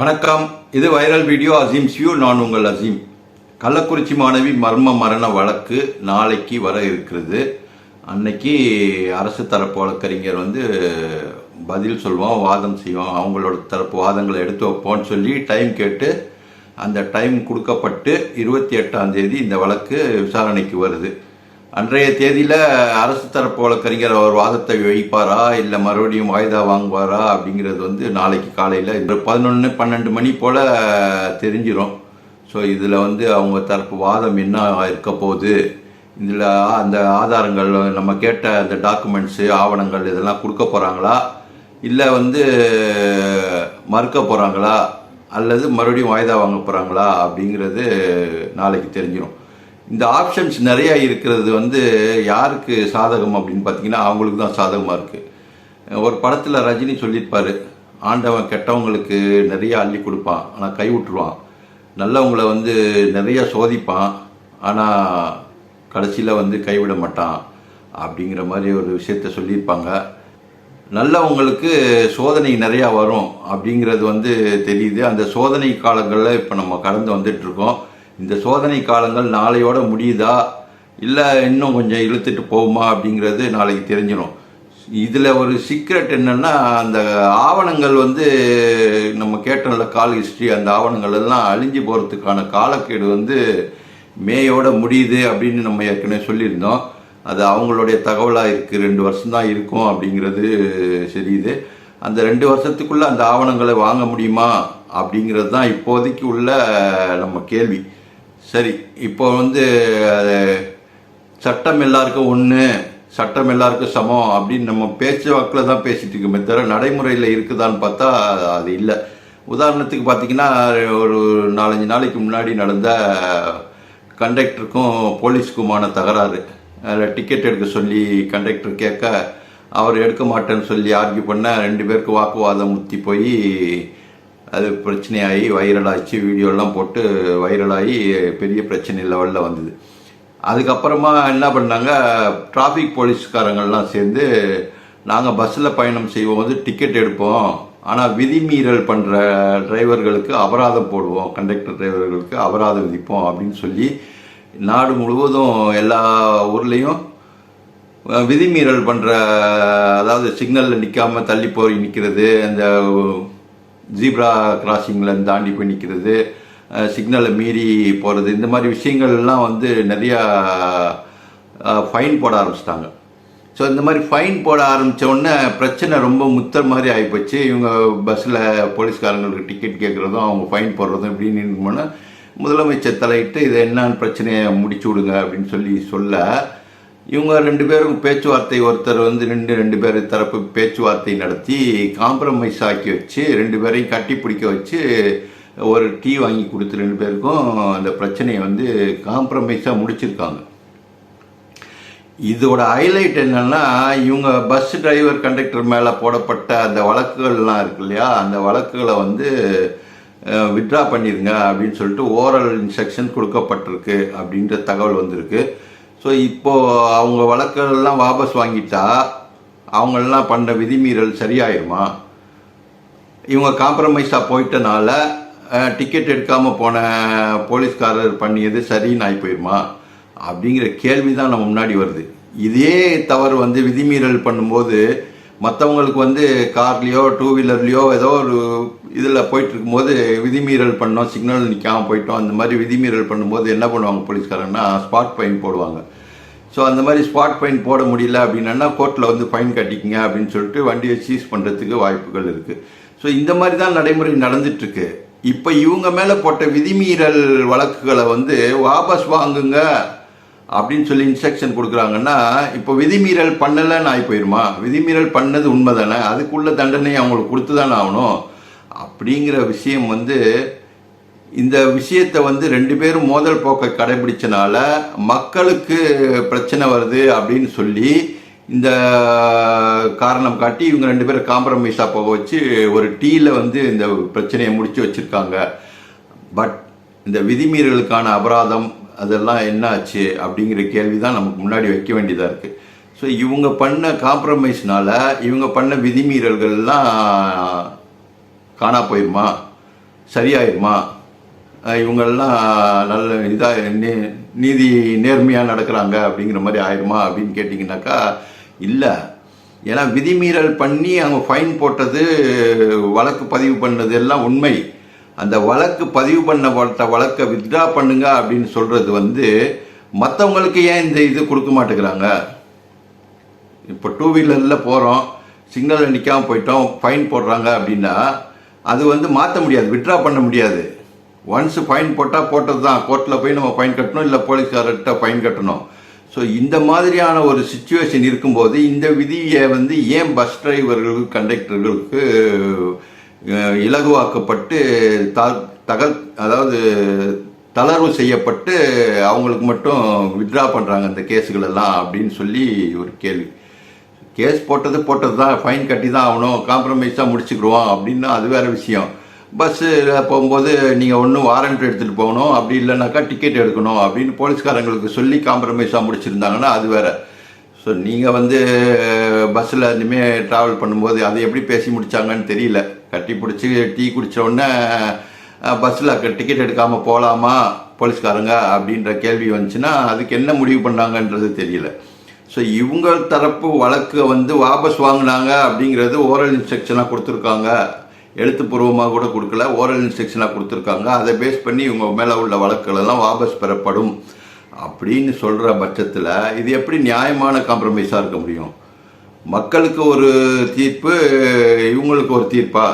வணக்கம். இது viral video Azeem. See you நான் உங்கள் அசீம். கள்ளக்குறிச்சி மாணவி மர்ம மரண வழக்கு நாளைக்கு வர இருக்கிறது. அன்னைக்கு அரசு தரப்பு வழக்கறிஞர் வந்து பதில் சொல்லுவோம் வாதம் செய்வோம் அவங்களோட தரப்பு வாதங்களை எடுத்து வைப்போம்னு சொல்லி டைம் கேட்டு அந்த டைம் கொடுக்கப்பட்டு இருபத்தி எட்டாம் தேதி இந்த வழக்கு விசாரணைக்கு வருது. அன்றைய தேதியில் அரசு தரப்பு வழக்கறிஞர் அவர் வாதத்தை வைப்பாரா? இல்லை மறுபடியும் வாய்தா வாங்குவாரா? அப்படிங்கிறது வந்து நாளைக்கு காலையில் பதினொன்று பன்னெண்டு மணி போல் தெரிஞ்சிடும் ஸோ இதில் வந்து அவங்க தரப்பு வாதம் என்ன இருக்க போகுது? இதில் அந்த ஆதாரங்கள் நம்ம கேட்ட அந்த டாக்குமெண்ட்ஸு ஆவணங்கள் இதெல்லாம் கொடுக்க போகிறாங்களா இல்லை வந்து மறுக்க போகிறாங்களா அல்லது மறுபடியும் வாய்தா வாங்க போகிறாங்களா அப்படிங்கிறது நாளைக்கு தெரிஞ்சிடும் இந்த ஆப்ஷன்ஸ் நிறைய இருக்கிறது வந்து யாருக்கு சாதகம் அப்படின்னு பார்த்தீங்கன்னா அவங்களுக்கு தான் சாதகமாக இருக்குது ஒரு படத்தில் ரஜினி சொல்லியிருப்பாரு ஆண்டவன் கெட்டவங்களுக்கு நிறைய அள்ளி கொடுப்பான் ஆனால் கை விட்டுருவான். நல்லவங்களை வந்து நிறைய சோதிப்பான் ஆனால் கடைசியில் வந்து கைவிட மாட்டான். அப்படிங்கிற மாதிரி ஒரு விஷயத்த சொல்லியிருப்பாங்க. நல்லவங்களுக்கு சோதனை நிறையா வரும் அப்படிங்கிறது வந்து தெரியுது. அந்த சோதனை காலங்களில் இப்போ நம்ம கடந்து வந்துட்டுருக்கோம் இருக்கோம். இந்த சோதனை காலங்கள் நாளையோட முடியுதா? இல்லை இன்னும் கொஞ்சம் இழுத்துட்டு போகுமா அப்படிங்கிறது நாளைக்கு தெரிஞ்சிடும் இதில் ஒரு சீக்ரெட் என்னென்னா அந்த ஆவணங்கள் வந்து நம்ம கேட்டோம்ல கால் ஹிஸ்ட்ரி அந்த ஆவணங்கள் எல்லாம் அழிஞ்சு போகிறதுக்கான காலக்கேடு வந்து மேயோட முடியுது அப்படின்னு நம்ம ஏற்கனவே சொல்லியிருந்தோம். அது அவங்களுடைய தகவலாக இருக்குது ரெண்டு வருஷம் தான் இருக்கும் அப்படிங்கிறது தெரியுது. அந்த ரெண்டு வருஷத்துக்குள்ளே அந்த ஆவணங்களை வாங்க முடியுமா அப்படிங்கிறது தான் இப்போதைக்கு உள்ள நம்ம கேள்வி. சரி இப்போ வந்து அது சட்டம் எல்லாருக்கும் ஒன்று சட்டம் எல்லாருக்கும் சமம் அப்படின்னு நம்ம பேச்சு வாக்கில் தான் பேசிட்டு இருக்கோமே தவிர நடைமுறையில் இருக்குதான்னு பார்த்தா அது இல்லை. உதாரணத்துக்கு பார்த்தீங்கன்னா ஒரு நாலஞ்சு நாளைக்கு முன்னாடி நடந்த கண்டக்டருக்கும் போலீஸ்க்குமான தகராறு. அதில் டிக்கெட் எடுக்க சொல்லி கண்டக்டர் கேட்க அவர் எடுக்க மாட்டேன்னு சொல்லி ஆர்கியூ பண்ண ரெண்டு பேருக்கு வாக்குவாதம் முத்தி போய் அது பிரச்சனையாகி வைரலாச்சு. வீடியோலாம் போட்டு வைரலாகி பெரிய பிரச்சனை லெவலில் வந்தது. அதுக்கப்புறமா என்ன பண்ணாங்க டிராஃபிக் போலீஸ்காரங்கள்லாம் சேர்ந்து நாங்கள் பஸ்ஸில் பயணம் செய்வோம் வந்து டிக்கெட் எடுப்போம். ஆனால் விதிமீறல் பண்ணுற டிரைவர்களுக்கு அபராதம் போடுவோம். கண்டக்டர் டிரைவர்களுக்கு அபராதம் விதிப்போம் அப்படின்னு சொல்லி நாடு முழுவதும் எல்லா ஊர்லேயும் விதிமீறல் பண்ணுற அதாவது சிக்னலில் நிற்காம தள்ளி போய் நிற்கிறது அந்த ஜீப்ரா கிராசிங்கில் தாண்டி போய் நிற்கிறது சிக்னலை மீறி போகிறது இந்த மாதிரி விஷயங்கள்லாம் வந்து நிறையா ஃபைன் போட ஆரம்பிச்சிட்டாங்க. ஸோ இந்த மாதிரி ஃபைன் போட ஆரம்பித்த உடனே பிரச்சனை ரொம்ப முத்தர் மாதிரி ஆகிப்போச்சு இவங்க பஸ்ஸில் போலீஸ்காரங்களுக்கு டிக்கெட் கேட்குறதும் அவங்க ஃபைன் போடுறதும் இப்படின்னு போனால் முதலமைச்சர் தலையிட்டு இதை என்னன்னு பிரச்சனையை முடிச்சு விடுங்க அப்படின்னு சொல்லி சொல்ல இவங்க ரெண்டு பேரும் பேச்சுவார்த்தை ஒருத்தர் வந்து ரெண்டு ரெண்டு பேர் தரப்பு பேச்சுவார்த்தை நடத்தி காம்ப்ரமைஸ் ஆக்கி வச்சு ரெண்டு பேரையும் கட்டி பிடிக்க வச்சு ஒரு டீ வாங்கி கொடுத்து ரெண்டு பேருக்கும் அந்த பிரச்சனையை வந்து காம்ப்ரமைஸாக முடிச்சிருக்காங்க. இதோட ஹைலைட் என்னன்னா இவங்க பஸ் டிரைவர் கண்டக்டர் மேலே போடப்பட்ட அந்த வழக்குகள்லாம் இருக்கு இல்லையா? அந்த வழக்குகளை வந்து விட்ரா பண்ணிடுங்க அப்படின்னு சொல்லிட்டு ஓரல் இன்ஸ்ட்ரக்ஷன் கொடுக்கப்பட்டிருக்கு அப்படின்ற தகவல் வந்திருக்கு. ஸோ இப்போது அவங்க வழக்கெல்லாம் வாபஸ் வாங்கிட்டா அவங்களெலாம் பண்ண விதிமீறல் சரியாயிருமா? இவங்க காம்ப்ரமைஸாக போயிட்டனால டிக்கெட் எடுக்காமல் போன போலீஸ்காரர் பண்ணியது சரின்னு ஆகி போயிருமா அப்படிங்கிற கேள்வி தான் நம்ம முன்னாடி வருது. இதே தவறு வந்து விதிமீறல் பண்ணும்போது மற்றவங்களுக்கு வந்து கார்லேயோ டூ வீலர்லேயோ ஏதோ ஒரு இதில் போயிட்டு இருக்கும்போது விதிமீறல் பண்ணோம் சிக்னல் நிற்காமல் போயிட்டோம். அந்த மாதிரி விதிமீறல் பண்ணும்போது என்ன பண்ணுவாங்க போலீஸ்காரங்கன்னா ஸ்பாட் ஃபைன் போடுவாங்க. ஸோ அந்த மாதிரி ஸ்பாட் ஃபைன் போட முடியல அப்படின்னா கோர்ட்டில் வந்து ஃபைன் கட்டிக்கிங்க அப்படின்னு சொல்லிட்டு வண்டியை சீஸ் பண்ணுறதுக்கு வாய்ப்புகள் இருக்குது ஸோ இந்த மாதிரி தான் நடைமுறை நடந்துட்டுருக்கு. இப்போ இவங்க மேலே போட்ட விதிமீறல் வழக்குகளை வந்து வாபஸ் வாங்குங்க அப்படின்னு சொல்லி இன்ஸ்ட்ரக்ஷன் கொடுக்குறாங்கன்னா இப்போ விதிமீறல் பண்ணலைன்னு ஆகி போயிருமா? விதிமீறல் பண்ணது உண்மை தானே அதுக்குள்ள தண்டனை அவங்களுக்கு கொடுத்து தானே ஆகணும்? அப்படிங்கிற விஷயம் வந்து இந்த விஷயத்தை வந்து ரெண்டு பேரும் மோதல் போக்கை கடைபிடிச்சனால மக்களுக்கு பிரச்சனை வருது அப்படின்னு சொல்லி இந்த காரணம் காட்டி இவங்க ரெண்டு பேரும் காம்ப்ரமைஸாக போக வச்சு ஒரு டீயில் வந்து இந்த பிரச்சனையை முடித்து வச்சுருக்காங்க. பட் இந்த விதிமீறலுக்கான அபராதம் அதெல்லாம் என்ன ஆச்சு அப்படிங்கிற கேள்வி தான் நமக்கு முன்னாடி வைக்க வேண்டியதாக இருக்குது ஸோ இவங்க பண்ண காம்ப்ரமைஸ்னால இவங்க பண்ண விதிமீறல்கள்லாம் காணா போயிருமா? சரியாயிருமா? இவங்கெல்லாம் நல்ல இதாக நீதி நேர்மையாக நடக்கிறாங்க அப்படிங்கிற மாதிரி ஆயிருமா அப்படின்னு கேட்டிங்கனாக்கா இல்லை. ஏன்னா விதிமீறல் பண்ணி அவங்க ஃபைன் போட்டது வழக்கு பதிவு பண்ணது எல்லாம் உண்மை. அந்த வழக்கு பதிவு பண்ணப்பட்ட வழக்கை வித்ட்ரா பண்ணுங்க அப்படின்னு சொல்கிறது வந்து மற்றவங்களுக்கு ஏன் இந்த இது கொடுக்க மாட்டேங்கிறாங்க? இப்போ டூ வீலரில் போகிறோம் சிக்னலில் நிற்காமல் போயிட்டோம் ஃபைன் போடுறாங்க அப்படின்னா அது வந்து மாற்ற முடியாது விட்ரா பண்ண முடியாது. ஒன்ஸ் ஃபைன் போட்டால் போட்டது தான் கோர்ட்டில் போய் நம்ம ஃபைன் கட்டணும் இல்லை போலீஸ்காரர்கிட்ட ஃபைன் கட்டணும். ஸோ இந்த மாதிரியான ஒரு சுச்சுவேஷன் இருக்கும்போது இந்த விதியை வந்து ஏன் பஸ் டிரைவர்களுக்கு கண்டக்டர்களுக்கு இலகுவாக்கப்பட்டு த தகல் அதாவது தளர்வு செய்யப்பட்டு அவங்களுக்கு மட்டும் வித்ட்ரா பண்ணுறாங்க இந்த கேஸுகளெல்லாம் அப்படின்னு சொல்லி ஒரு கேள்வி. கேஸ் போட்டது போட்டது தான் ஃபைன் கட்டி தான் ஆகணும் காம்ப்ரமைஸாக முடிச்சுக்கிடுவோம் அப்படின்னா அது வேற விஷயம். பஸ்ஸில் போகும்போது நீங்கள் ஒன்றும் வாரண்ட் எடுத்துகிட்டு போகணும் அப்படி இல்லைனாக்கா டிக்கெட் எடுக்கணும் அப்படின்னு போலீஸ்காரங்களுக்கு சொல்லி காம்ப்ரமைஸாக முடிச்சிருந்தாங்கன்னா அது வேற. ஸோ நீங்கள் வந்து பஸ்ஸில் இனிமேல் ட்ராவல் பண்ணும்போது அதை எப்படி பேசி முடித்தாங்கன்னு தெரியல. கட்டி பிடிச்சி டீ குடித்தோடனே பஸ்ஸில் டிக்கெட் எடுக்காமல் போகலாமா போலீஸ்காரங்க அப்படின்ற கேள்வி வந்துச்சுன்னா அதுக்கு என்ன முடிவு பண்ணாங்கன்றது தெரியல. ஸோ இவங்க தரப்பு வழக்கு வந்து வாபஸ் வாங்கினாங்க அப்படிங்கிறது ஓரல் இன்ஸ்ட்ரக்ஷனாக கொடுத்துருக்காங்க. எழுத்துப்பூர்வமாக கூட கொடுக்கல ஓரல் இன்ஸ்ட்ரக்ஷனாக கொடுத்துருக்காங்க. அதை பேஸ் பண்ணி இவங்க மேலே உள்ள வழக்குகளெல்லாம் வாபஸ் பெறப்படும் அப்படின்னு சொல்கிற பட்சத்தில் இது எப்படி நியாயமான காம்ப்ரமைஸாக இருக்க முடியும்? மக்களுக்கு ஒரு தீர்ப்பு இவங்களுக்கு ஒரு தீர்ப்பா?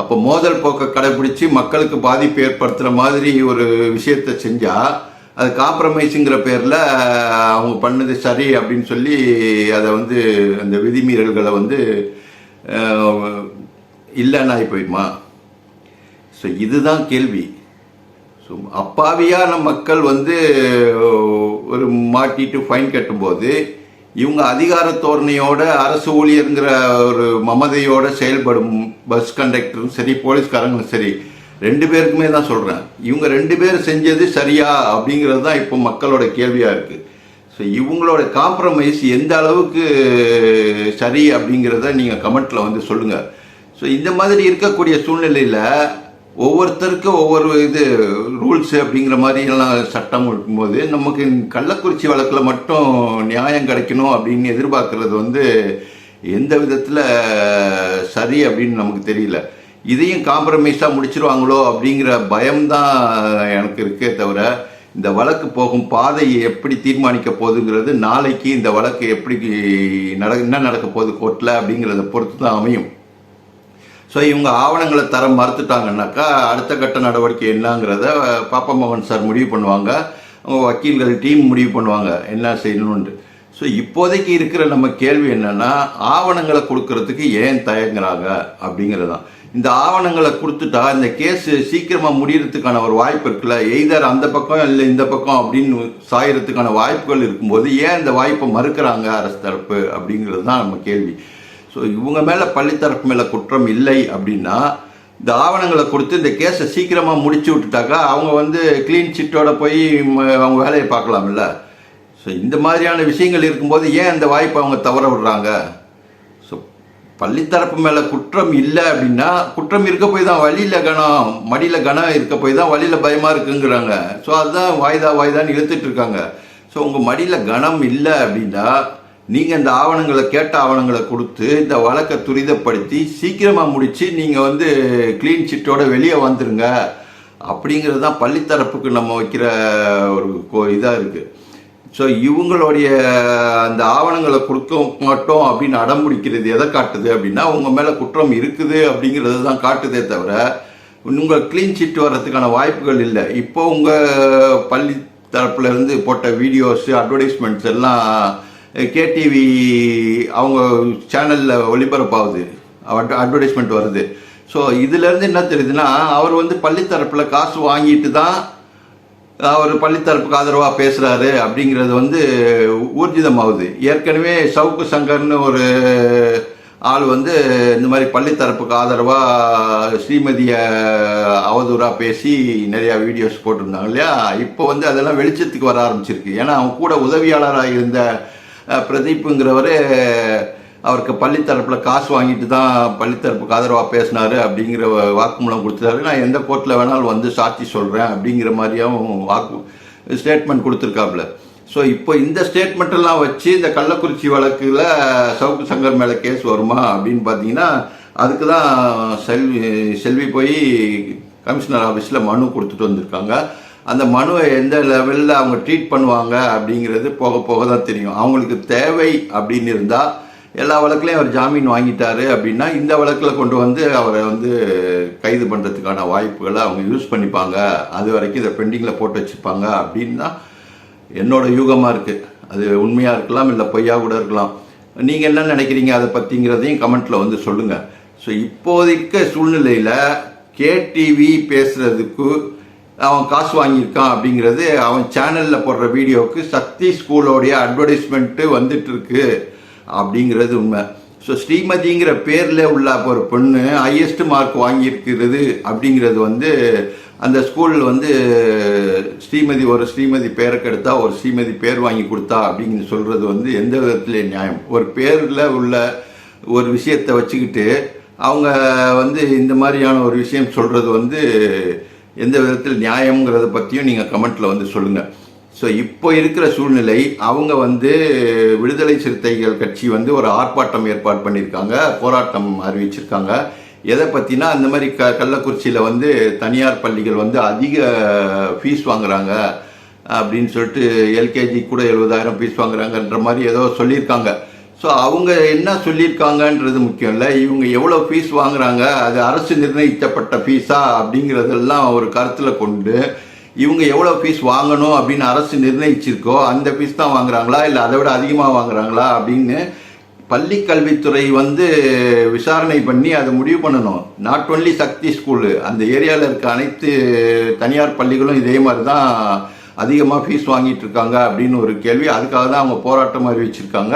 அப்போ மோதல் போக்கை கடைபிடிச்சு மக்களுக்கு பாதிப்பு ஏற்படுத்துகிற மாதிரி ஒரு விஷயத்தை செஞ்சால் அது காம்ப்ரமைஸுங்கிற பேரில் அவங்க பண்ணது சரி அப்படின்னு சொல்லி அதை வந்து அந்த விதிமீறல்களை வந்து இல்லைன்னா இல்லைன்னு போயிடுமா? ஸோ இதுதான் கேள்வி. ஸோ அப்பாவியான மக்கள் வந்து ஒரு மாட்டிட்டு ஃபைன் கட்டும்போது இவங்க அதிகார தோரணையோட அரசு ஊழியருங்கிற ஒரு மமதையோட செயல்படும் பஸ் கண்டக்டரும் சரி போலீஸ்காரங்களும் சரி ரெண்டு பேருக்குமே தான் சொல்கிறேன் இவங்க ரெண்டு பேர் செஞ்சது சரியா அப்படிங்கிறது தான் இப்போ மக்களோட கேள்வியாக இருக்குது ஸோ இவங்களோட காம்ப்ரமைஸ் எந்த அளவுக்கு சரி அப்படிங்கிறத நீங்கள் கமெண்ட்டில் வந்து சொல்லுங்கள் ஸோ இந்த மாதிரி இருக்கக்கூடிய சூழ்நிலையில் ஒவ்வொருத்தருக்கும் ஒவ்வொரு இது ரூல்ஸ் அப்படிங்கிற மாதிரிலாம் சட்டம் இருக்கும்போது நமக்கு கள்ளக்குறிச்சி வழக்கில் மட்டும் நியாயம் கிடைக்கணும் அப்படின்னு எதிர்பார்க்கறது வந்து எந்த விதத்தில் சரி அப்படின்னு நமக்கு தெரியல. இதையும் காம்ப்ரமைஸாக முடிச்சிருவாங்களோ அப்படிங்கிற பயம்தான் எனக்கு இருக்கே தவிர இந்த வழக்கு போகும் பாதையை எப்படி தீர்மானிக்க போகுதுங்கிறது நாளைக்கு இந்த வழக்கு எப்படி நட என்ன நடக்க போகுது கோர்ட்டில் அப்படிங்கிறத பொறுத்து தான் அமையும். ஸோ இவங்க ஆவணங்களை தர மறுத்துட்டாங்கன்னாக்கா அடுத்த கட்ட நடவடிக்கை என்னங்கிறத பாப்பா மோகன் சார் முடிவு பண்ணுவாங்க. அவங்க வக்கீல்கள் டீம் முடிவு பண்ணுவாங்க என்ன செய்யணும்ன்ட்டு. ஸோ இப்போதைக்கு இருக்கிற நம்ம கேள்வி என்னென்னா ஆவணங்களை கொடுக்கறதுக்கு ஏன் தயங்குறாங்க அப்படிங்கிறது தான் இந்த ஆவணங்களை கொடுத்துட்டா இந்த கேஸ் சீக்கிரமாக முடியறதுக்கான ஒரு வாய்ப்பு இருக்குல்ல? எய்தர் அந்த பக்கம் இல்லை இந்த பக்கம் அப்படின்னு சாயறதுக்கான வாய்ப்புகள் இருக்கும்போது ஏன் இந்த வாய்ப்பை மறுக்கிறாங்க அரசு தரப்பு அப்படிங்கிறது தான் நம்ம கேள்வி. ஸோ இவங்க மேலே பள்ளித்தரப்பு மேலே குற்றம் இல்லை அப்படின்னா இந்த ஆவணங்களை கொடுத்து இந்த கேஸை சீக்கிரமாக முடிச்சு விட்டுட்டாக்கா அவங்க வந்து க்ளீன் சிட்டோட போய் அவங்க வேலையை பார்க்கலாம்ல? ஸோ இந்த மாதிரியான விஷயங்கள் இருக்கும்போது ஏன் அந்த வாய்ப்பை அவங்க தவற விடுறாங்க? பள்ளித்தரப்பு மேலே குற்றம் இல்லை அப்படின்னா குற்றம் இருக்க போய் தான் வழியில் கணம் மடியில் கணம் இருக்க போய் தான் வழியில் பயமாக இருக்குங்கிறாங்க. ஸோ அதுதான் வாய்தா வாய்தான்னு இழுத்துட்டு இருக்காங்க. ஸோ உங்கள் மடியில் கணம் இல்லை அப்படின்னா நீங்கள் இந்த ஆவணங்களை கேட்ட ஆவணங்களை கொடுத்து இந்த வழக்கை துரிதப்படுத்தி சீக்கிரமாக முடித்து நீங்கள் வந்து க்ளீன் சிட்டோட வெளியே வந்துருங்க. அப்படிங்கிறது தான் பள்ளித்தரப்புக்கு நம்ம வைக்கிற ஒரு இதாக இருக்குது ஸோ இவங்களுடைய அந்த ஆவணங்களை கொடுக்க மாட்டோம் அப்படின்னு அடம்பிடிக்கிறது எதை காட்டுது அப்படின்னா உங்கள் மேலே குற்றம் இருக்குது அப்படிங்கிறது தான் காட்டுதே தவிர உங்கள் க்ளீன் சிட் வர்றதுக்கான வாய்ப்புகள் இல்லை. இப்போ உங்கள் பள்ளி தரப்புலேருந்து போட்ட வீடியோஸு அட்வர்டைஸ்மெண்ட்ஸ் எல்லாம் கேடிவி அவங்க சேனலில் ஒளிபரப்பாகுது. அட்வர்டைஸ்மெண்ட் வருது. ஸோ இதுலேருந்து என்ன தெரியுதுன்னா அவர் வந்து பள்ளி தரப்பில் காசு வாங்கிட்டு தான் அவர் பள்ளித்தரப்புக்கு ஆதரவாக பேசுகிறாரு அப்படிங்கிறது வந்து ஊர்ஜிதமாகுது. ஏற்கனவே சவுக்கு சங்கர்னு ஒரு ஆள் வந்து இந்த மாதிரி பள்ளித்தரப்புக்கு ஆதரவாக ஸ்ரீமதியை அவதூறாக பேசி நிறையா வீடியோஸ் போட்டிருந்தாங்க இல்லையா? இப்போ வந்து அதெல்லாம் வெளிச்சத்துக்கு வர ஆரம்பிச்சிருக்கு. ஏன்னா அவன் கூட உதவியாளராக இருந்த பிரதீப்புங்கிறவர் அவருக்கு பள்ளித்தரப்பில் காசு வாங்கிட்டு தான் பள்ளித்தரப்புக்கு ஆதரவாக பேசினார் அப்படிங்கிற வாக்குமூலம் கொடுத்துட்டாரு. நான் எந்த கோர்ட்டில் வேணாலும் வந்து சாட்சி சொல்கிறேன் அப்படிங்கிற மாதிரியாகவும் வாக்கு ஸ்டேட்மெண்ட் கொடுத்துருக்காப்புல. ஸோ இப்போ இந்த ஸ்டேட்மெண்ட்டெல்லாம் வச்சு இந்த கள்ளக்குறிச்சி வழக்குல சவுக்கு சங்கர் மேலே கேஸ் வருமா அப்படின்னு பார்த்தீங்கன்னா அதுக்கு தான் செல்வி செல்வி போய் கமிஷனர் ஆஃபீஸில் மனு கொடுத்துட்டு வந்திருக்காங்க. அந்த மனுவை எந்த லெவலில் அவங்க ட்ரீட் பண்ணுவாங்க அப்படிங்கிறது போக போக தான் தெரியும். அவங்களுக்கு தேவை அப்படின்னு இருந்தால் எல்லா வழக்குலையும் அவர் ஜாமீன் வாங்கிட்டாரு அப்படின்னா இந்த வழக்கில் கொண்டு வந்து அவரை வந்து கைது பண்ணுறதுக்கான வாய்ப்புகளை அவங்க யூஸ் பண்ணிப்பாங்க. அது வரைக்கும் இதை பெண்டிங்கில் போட்டு வச்சுப்பாங்க அப்படின்னா என்னோட யூகமாக இருக்குது அது உண்மையாக இருக்கலாம் இல்லை பொய்யா கூட இருக்கலாம். நீங்கள் என்ன நினைக்கிறீங்க அதை பற்றிங்கிறதையும் கமெண்ட்டில் வந்து சொல்லுங்கள் ஸோ இப்போதைக்கு சூழ்நிலையில் கேடிவி பேசுகிறதுக்கு அவன் காசு வாங்கியிருக்கான் அப்படிங்கிறது அவன் சேனலில் போடுற வீடியோவுக்கு சக்தி ஸ்கூலோடைய அட்வர்டைஸ்மெண்ட்டு வந்துட்டு இருக்கு. அப்படிங்கிறது உண்மை. ஸோ ஸ்ரீமதிங்கிற பேரில் உள்ள ஒரு பொண்ணு ஹையஸ்ட் மார்க் வாங்கியிருக்கிறது அப்படிங்கிறது வந்து அந்த ஸ்கூலில் வந்து ஸ்ரீமதி ஒரு ஸ்ரீமதி பேருக்கு எடுத்தா ஒரு ஸ்ரீமதி பேர் வாங்கி கொடுத்தா அப்படின்னு சொல்கிறது வந்து எந்த விதத்துலேயும் நியாயம். ஒரு பேரில் உள்ள ஒரு விஷயத்தை வச்சுக்கிட்டு அவங்க வந்து இந்த மாதிரியான ஒரு விஷயம் சொல்கிறது வந்து எந்த விதத்தில் நியாயங்கிறத பற்றியும் நீங்கள் கமெண்ட்டில் வந்து சொல்லுங்கள் ஸோ இப்போ இருக்கிற சூழ்நிலை அவங்க வந்து விடுதலை சிறுத்தைகள் கட்சி வந்து ஒரு ஆர்ப்பாட்டம் ஏற்பாடு பண்ணியிருக்காங்க போராட்டம் அறிவிச்சிருக்காங்க. எதை பற்றினா அந்த மாதிரி க கள்ளக்குறிச்சியில் வந்து தனியார் பள்ளிகள் வந்து அதிக ஃபீஸ் வாங்குறாங்க அப்படின்னு சொல்லிட்டு எல்கேஜி கூட எழுபதாயிரம் ஃபீஸ் வாங்குறாங்கன்ற மாதிரி ஏதோ சொல்லியிருக்காங்க. ஸோ அவங்க என்ன சொல்லியிருக்காங்கன்றது முக்கியம் இல்லை. இவங்க எவ்வளோ ஃபீஸ் வாங்குறாங்க அது அரசு நிர்ணயிக்கப்பட்ட ஃபீஸா அப்படிங்கிறதெல்லாம் ஒரு கருத்தில் கொண்டு இவங்க எவ்வளோ ஃபீஸ் வாங்கணும் அப்படின்னு அரசு நிர்ணயிச்சிருக்கோ அந்த ஃபீஸ் தான் வாங்குறாங்களா? இல்லை அதை விட அதிகமாக வாங்குறாங்களா? அப்படின்னு பள்ளி கல்வித்துறை வந்து விசாரணை பண்ணி அதை முடிவு பண்ணணும். நாட் ஒன்லி சக்தி ஸ்கூலு அந்த ஏரியாவில் இருக்க அனைத்து தனியார் பள்ளிகளும் இதே மாதிரி தான் அதிகமாக ஃபீஸ் வாங்கிட்டு இருக்காங்க அப்படின்னு ஒரு கேள்வி. அதுக்காக தான் அவங்க போராட்டம் அறிவிச்சிருக்காங்க.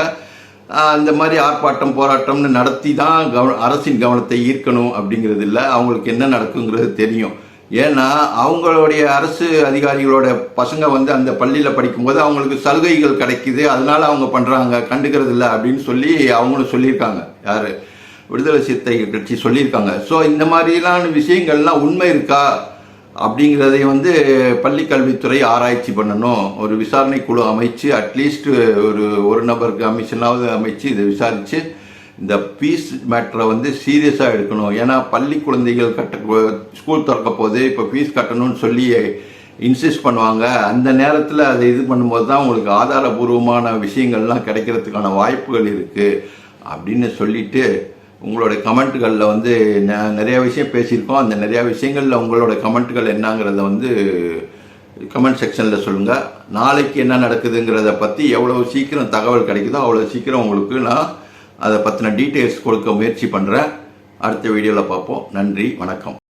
அந்த மாதிரி ஆர்ப்பாட்டம் போராட்டம்னு நடத்தி தான் கவ அரசின் கவனத்தை ஈர்க்கணும் அப்படிங்கிறது இல்லை. அவங்களுக்கு என்ன நடக்குங்கிறது தெரியும். ஏன்னா அவங்களுடைய அரசு அதிகாரிகளோட பசங்க வந்து அந்த பள்ளியில் படிக்கும்போது அவங்களுக்கு சலுகைகள் கிடைக்குது அதனால அவங்க பண்ணுறாங்க கண்டுக்கிறது இல்லை அப்படின்னு சொல்லி அவங்களும் சொல்லியிருக்காங்க. யார்? விடுதலை சிறுத்தைகள் கட்சி சொல்லியிருக்காங்க. ஸோ இந்த மாதிரிலான விஷயங்கள்லாம் உண்மை இருக்கா? அப்படிங்கிறதை வந்து பள்ளி கல்வித்துறை ஆராய்ச்சி பண்ணணும். ஒரு விசாரணை குழு அமைச்சு அட்லீஸ்ட் ஒரு ஒரு நபர் கமிஷனாவது அமைச்சு இதை விசாரித்து இந்த ஃபீஸ் மேட்டரை வந்து சீரியஸாக எடுக்கணும். ஏன்னா பள்ளி குழந்தைகள் கட்ட ஸ்கூல் திறக்க போது இப்போ ஃபீஸ் கட்டணும்னு சொல்லி இன்சிஸ்ட் பண்ணுவாங்க. அந்த நேரத்தில் அதை இது பண்ணும்போது தான் உங்களுக்கு ஆதாரபூர்வமான விஷயங்கள்லாம் கிடைக்கிறதுக்கான வாய்ப்புகள் இருக்குது அப்படின்னு சொல்லிட்டு உங்களோட கமெண்ட்டுகளில் வந்து ந- நிறையா விஷயம் பேசியிருக்கோம். அந்த நிறையா விஷயங்களில் உங்களோட கமெண்ட்டுகள் என்னங்கிறத வந்து கமெண்ட் செக்ஷனில் சொல்லுங்கள் நாளைக்கு என்ன நடக்குதுங்கிறத பற்றி எவ்வளோ சீக்கிரம் தகவல் கிடைக்குதோ அவ்வளோ சீக்கிரம் உங்களுக்கு நான் அதை பற்றின டீட்டெயில்ஸ் கொடுக்க முயற்சி பண்ணுறேன் அடுத்த வீடியோவில் பார்ப்போம். நன்றி வணக்கம்.